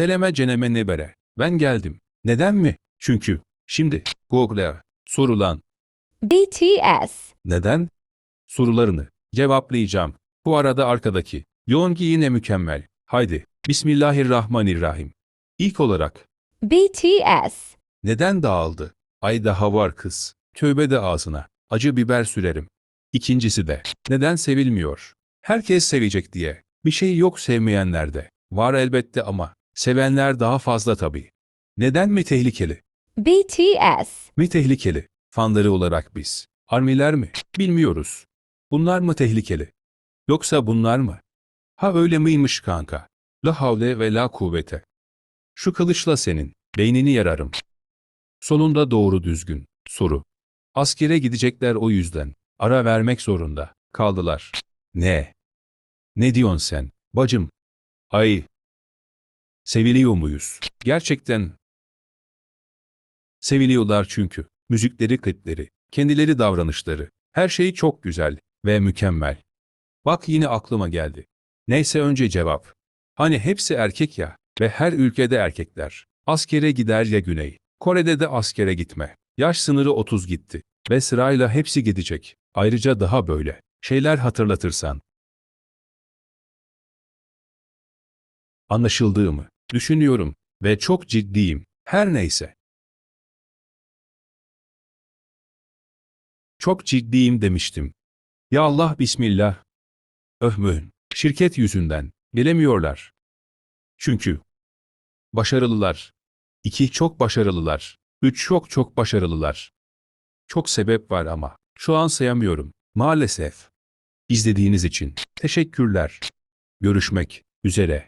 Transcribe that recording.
Seleme ceneme nebere. Ben geldim. Neden mi? Çünkü. Şimdi. Google'a. Sorulan. BTS. Neden? Sorularını cevaplayacağım. Bu arada arkadaki. Yongi yine mükemmel. Haydi. Bismillahirrahmanirrahim. İlk olarak. BTS. Neden dağıldı? Ay daha var kız. Tövbe de ağzına. Acı biber sürerim. İkincisi de. Neden sevilmiyor? Herkes sevecek diye. Bir şey yok sevmeyenlerde. Var elbette ama. Sevenler daha fazla tabii. Neden mi tehlikeli? BTS. Mi tehlikeli? Fanları olarak biz. Armiler mi? Bilmiyoruz. Bunlar mı tehlikeli? Yoksa bunlar mı? Ha öyle miymiş kanka? La havle ve la kuvvete. Şu kılıçla senin, beynini yararım. Sonunda doğru düzgün, soru. Askere gidecekler o yüzden. Ara vermek zorunda. Kaldılar. Ne? Ne diyorsun sen, bacım? Ay. Seviliyor muyuz? Gerçekten. Seviliyorlar çünkü. Müzikleri, klipleri, kendileri davranışları. Her şey çok güzel ve mükemmel. Bak yine aklıma geldi. Neyse önce cevap. Hani hepsi erkek ya ve her ülkede erkekler. Askere gider ya güney. Kore'de de askere gitme. Yaş sınırı 30 gitti ve sırayla hepsi gidecek. Ayrıca daha böyle şeyler hatırlatırsan. Anlaşıldığımı düşünüyorum ve çok ciddiyim. Her neyse. Çok ciddiyim demiştim. Ya Allah bismillah. Öhmün. Şirket yüzünden. Gelemiyorlar. Çünkü. Başarılılar. İki çok başarılılar. Üç çok çok başarılılar. Çok sebep var ama. Şu an sayamıyorum. Maalesef. İzlediğiniz için. Teşekkürler. Görüşmek üzere.